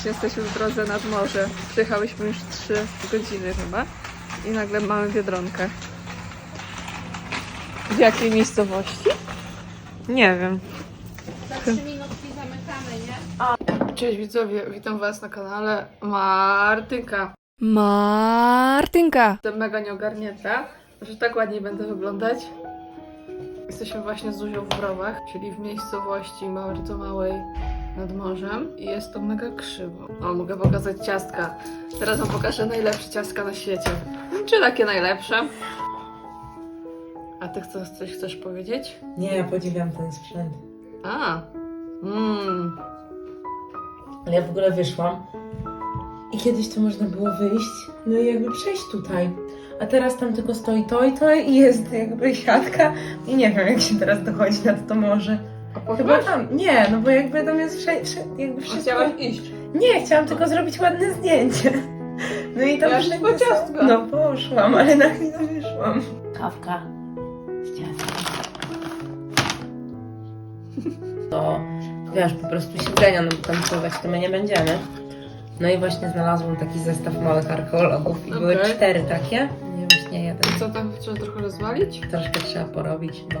Właśnie jesteśmy w drodze nad morze. Przyjechałyśmy już 3 godziny chyba i nagle mamy Biedronkę. W jakiej miejscowości? Nie wiem. Cześć widzowie, witam was na kanale Martynka. Martynka. Jestem mega nieogarnięta, że tak ładnie będę wyglądać. Jesteśmy właśnie z Zuzią w Wrowach, czyli w miejscowości bardzo małej nad morzem i jest to mega krzywo. O, mogę pokazać ciastka. Teraz wam pokażę najlepsze ciastka na świecie. Czy takie najlepsze? A ty chcesz, coś chcesz powiedzieć? Nie, ja podziwiam ten sprzęt. A, mmm, Ale ja w ogóle wyszłam i kiedyś to można było wyjść, no i jakby przejść tutaj. A teraz tam tylko stoi to i to i jest jakby siatka i nie wiem jak się teraz dochodzi nad to morze. Chyba tam, nie, no bo jakby tam jest wsze, wsze, jakby wszystko. Chciałaś iść. Nie, chciałam tylko zrobić ładne zdjęcie. No i tam Ja szybko są- ciastka. No poszłam, ale na chwilę wyszłam. Kawka z ciastkiem. To wiesz, po prostu siedzenia, no bo tam pływać to my nie będziemy. No i właśnie znalazłam taki zestaw małych archeologów i były Okej. cztery takie. No i właśnie jeden. Co tam trzeba trochę rozwalić? Troszkę trzeba porobić, no.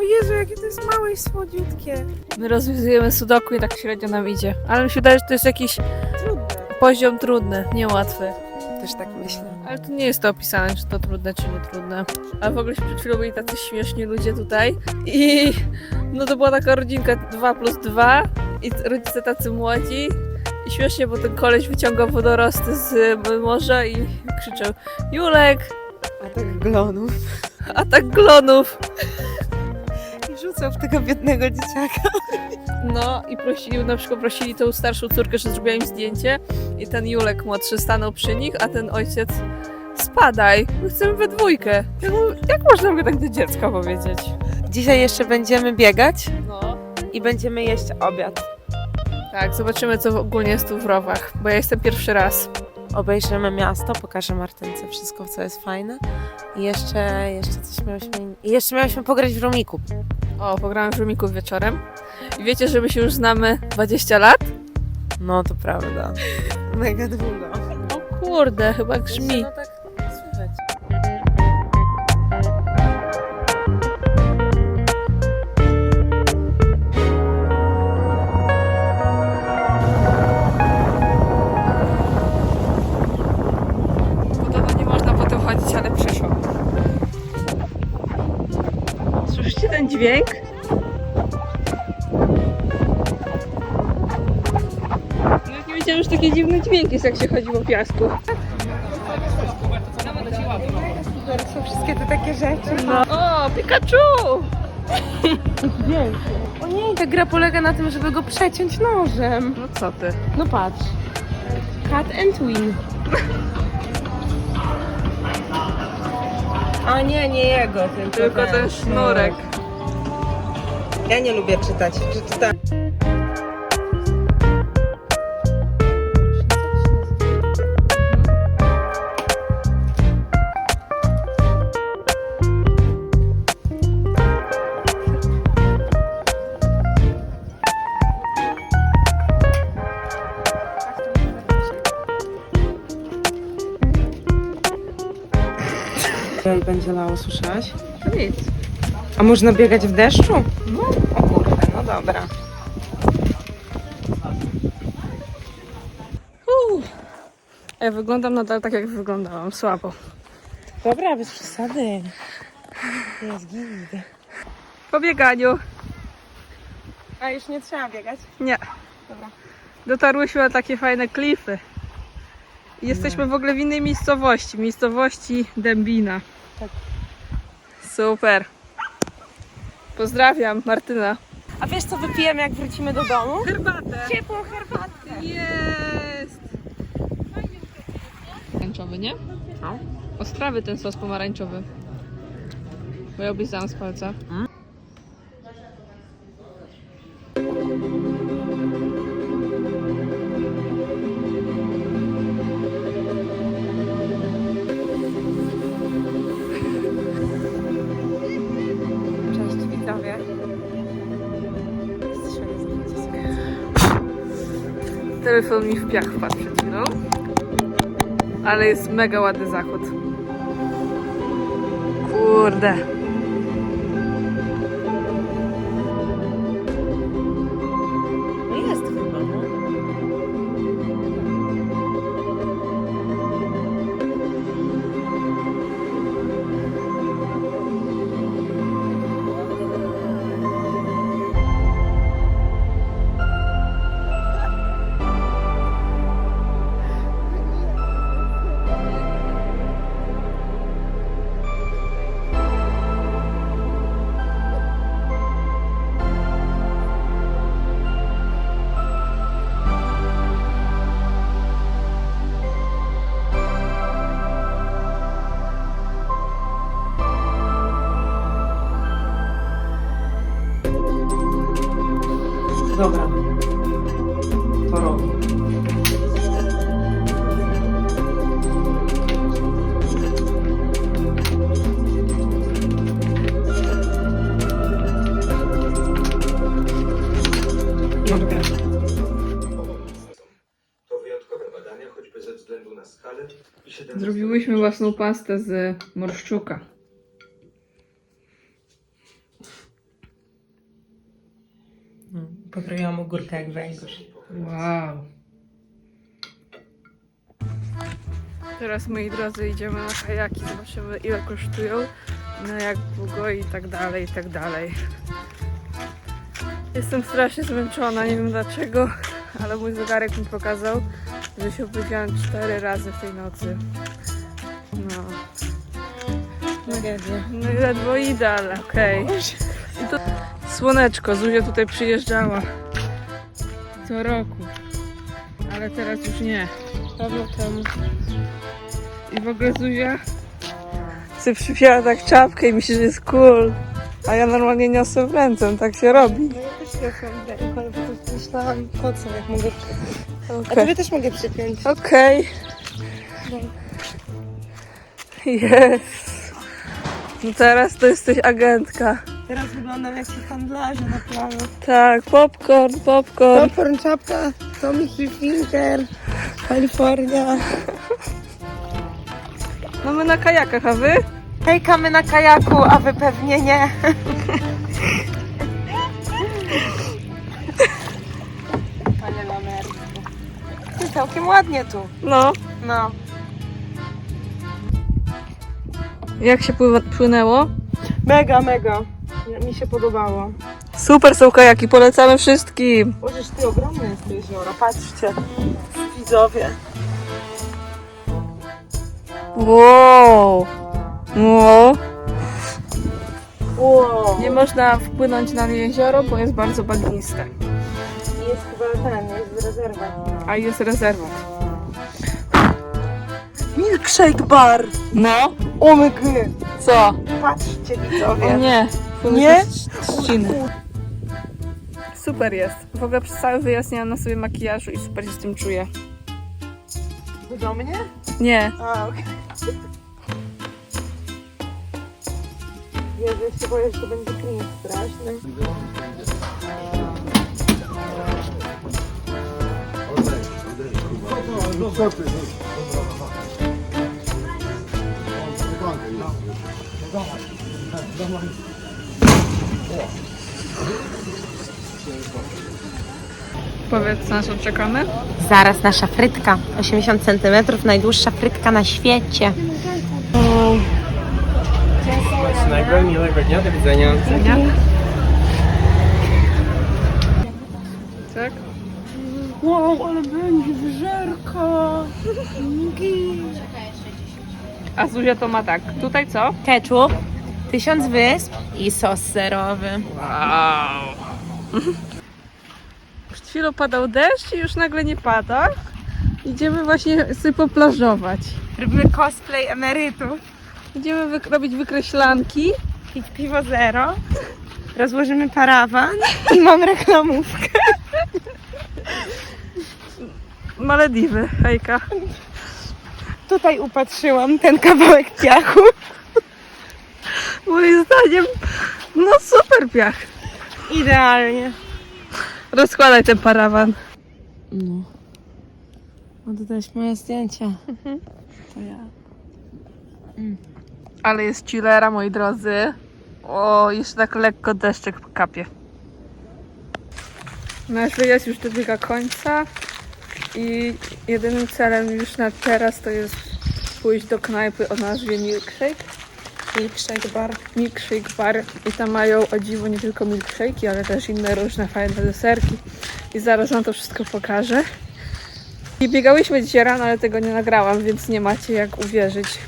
O Jezu, jakie to jest małe i słodziutkie. My rozwiązujemy sudoku i tak średnio nam idzie. Ale mi się wydaje, że to jest jakiś Trudne. poziom trudny, niełatwy. Też tak myślę. Ale tu nie jest to opisane, czy to trudne, czy nie trudne. A w ogóle przed chwilą byli tacy śmieszni ludzie tutaj i no to była taka rodzinka 2 plus 2 i rodzice tacy młodzi i śmiesznie, bo ten koleś wyciągał wodorosty z y, morza i krzyczał Julek, A tak glonów. atak glonów! Rzucał w tego biednego dzieciaka. No i prosili, na przykład prosili tą starszą córkę, że zrobiła im zdjęcie i ten Julek młodszy stanął przy nich, a ten ojciec spadaj, my chcemy we dwójkę. Ja mówię, jak można by tak do dziecka powiedzieć? Dzisiaj jeszcze będziemy biegać No. i będziemy jeść obiad. Tak, zobaczymy co ogólnie jest tu w Rowach, bo ja jestem pierwszy raz. Obejrzymy miasto, pokażę Martynce wszystko, co jest fajne. I jeszcze, jeszcze coś miałyśmy... I jeszcze miałyśmy pograć w Rumiku. O, pograłem w Rumiku wieczorem. I wiecie, że my się już znamy 20 lat? No to prawda. Mega długo. O kurde, chyba grzmi. No tak dźwięk? Nawet nie wiedziałam, że taki dziwny dźwięk jest, jak się chodzi po piasku. Są wszystkie te takie rzeczy. No. O, Pikachu! O nie, ta gra polega na tym, żeby go przeciąć nożem. No co ty? No patrz. Cut and win. A nie, nie jego, tylko, Tylko ten sznurek. Ja nie lubię czytać. Przeczytałam. I będzie lało, słyszałaś? Nic. A można biegać w deszczu? No. O kurde, no dobra. Uuu. Ja wyglądam nadal tak, jak wyglądałam. Słabo. Dobra, bez przesady. Jest git. Po bieganiu. A już nie trzeba biegać? Nie. Dotarłyśmy na takie fajne klify. I Jesteśmy w ogóle w innej miejscowości, miejscowości Dębina. Tak. Super. Pozdrawiam, Martyna. A wiesz co wypijemy jak wrócimy do domu? Herbatę. Ciepłą herbatkę. Jest. Pomarańczowy, nie? No. Ostrawy ten sos pomarańczowy. Bo ja oblizałam z palca. Cześć Telefon mi w piach wpadł przed chwilą. Ale jest mega ładny zachód. Kurde. Zrobiłyśmy własną pastę z morszczuka. No, Pokroiłam ogórkę jak węgorz. Wow. Teraz, moi drodzy, idziemy na kajaki, zobaczymy ile kosztują, na jak długo i tak dalej, i tak dalej. Jestem strasznie zmęczona, nie wiem dlaczego, ale mój zegarek mi pokazał, że się obudziłam cztery razy w tej nocy. No, Tragedia. no i ledwo idę, ale okej. I to słoneczko, Zuzia tutaj przyjeżdżała co roku, ale teraz już nie. Dawno temu. I w ogóle Zuzia sobie przypięła tak czapkę i myśli, że jest cool. A ja normalnie niosę w ręce, tak się robi. W ręku, ale potem myślałam po co, jak mogę przypiąć. A tobie też mogę przypiąć. Okej. Jest. No teraz to jesteś agentka. Teraz wyglądam jak ci handlarze na planu. Tak, popcorn, popcorn. Popcorn, czapka, Tommy Hilfiger, Kalifornia. No my na kajakach, a wy? Hejkamy na kajaku, a wy pewnie nie. Panie Lamersku. Ty całkiem ładnie tu. No. No. Jak się pływa, płynęło? Mega, mega. Mi się podobało. Super są kajaki, polecamy wszystkim. Bożeż ty ogromne jest to jezioro, patrzcie. Widzowie. Wow. Wow. Wow. Nie można wpłynąć na jezioro, bo jest bardzo bagniste. Jest chyba ten, jest rezerwa. A jest rezerwat. Milkshake bar. No. Omygy. Co? Patrzcie O widzowie. nie. Nie? Trzciny. Super jest. W ogóle przez cały wyjazd nie mam na sobie makijażu i super się z tym czuję. Do mnie? Nie. A, okej. Jezu, się boję, że to będzie cringe straszny. Powiedz na co czekamy? Zaraz nasza frytka. 80 cm, najdłuższa frytka na świecie. Żegnajmy, miłego dnia, do widzenia. Tak? Wow, ale będzie wyżerka. A Zuzia to ma tak. Tutaj co? Ketchup, tysiąc wysp i sos serowy. Wow. Przed chwilą padał deszcz i już nagle nie pada. Idziemy właśnie sobie poplażować. Robimy cosplay emerytów. Idziemy wy- robić wykreślanki. Pić piwo zero. Rozłożymy parawan i mam reklamówkę. Malediwy, hejka. Tutaj upatrzyłam ten kawałek piachu. Moim zdaniem, no super piach. Idealnie. Rozkładaj ten parawan. No. Oddać moje zdjęcia. To ja. Ale jest chillera, moi drodzy. O, jeszcze tak lekko deszczek kapie. Nasz wyjazd już dobiega końca i jedynym celem już na teraz to jest pójść do knajpy o nazwie Milkshake. Milkshake bar. Milkshake Bar i tam mają o dziwo nie tylko milkshake'i, ale też inne różne fajne deserki i zaraz wam to wszystko pokażę. I biegałyśmy dzisiaj rano, ale tego nie nagrałam, więc nie macie jak uwierzyć.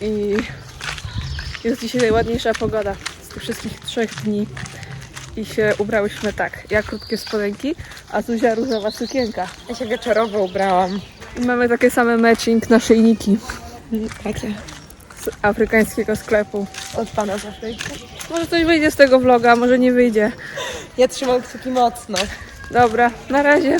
I jest dzisiaj najładniejsza pogoda z tych wszystkich trzech dni. I się ubrałyśmy tak, ja krótkie spodenki, a Zuzia różowa sukienka. Ja się wieczorowo ubrałam. I mamy takie same matching naszyjniki Takie. z afrykańskiego sklepu. Od pana z Afryki. Może coś wyjdzie z tego vloga, może nie wyjdzie. Ja trzymam kciuki mocno. Dobra, na razie.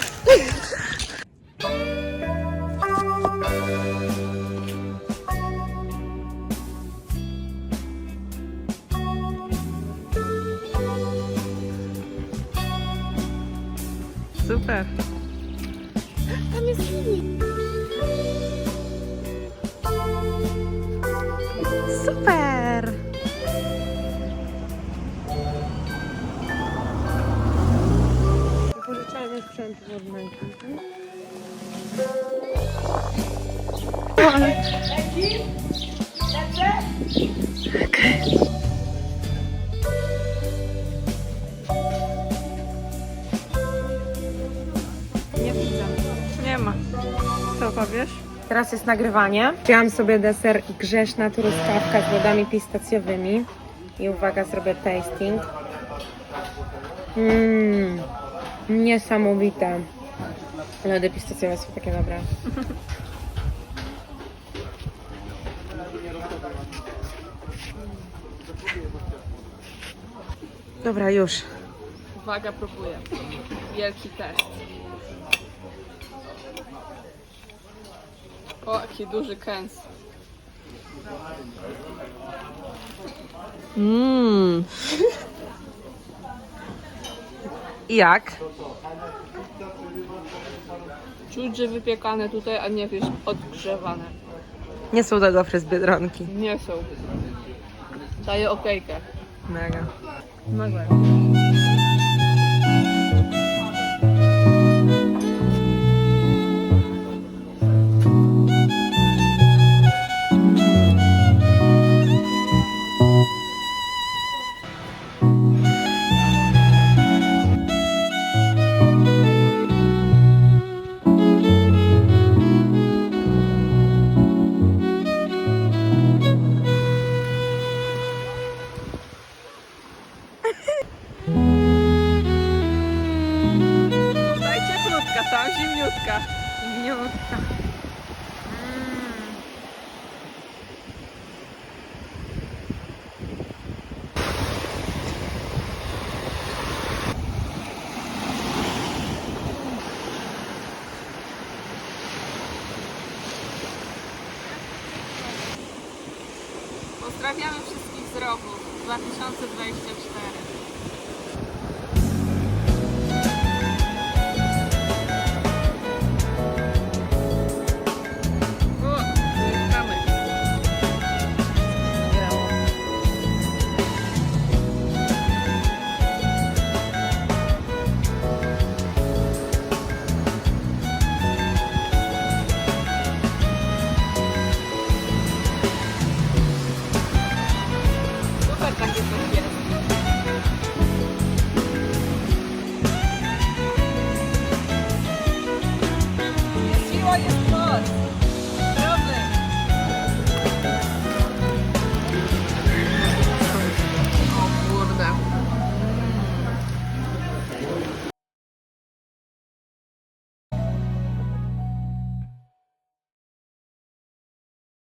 Super. Super! Pożyczajmy sprzęt wodnego. Nie Teraz jest nagrywanie. Wzięłam sobie deser grzeszna truskawka z lodami pistacjowymi. I uwaga, zrobię tasting. Mmm, niesamowite. Lody pistacjowe są takie dobre. Dobra, już. Uwaga, próbuję. Wielki test. O, jaki duży kęs. Mmm. Jak? Czuć, że wypiekane tutaj, a nie wiesz, odgrzewane. Nie są to gofry z Biedronki. Nie są. Daję okejkę. Mega. Mega. Pozdrawiamy wszystkich z roku 2024.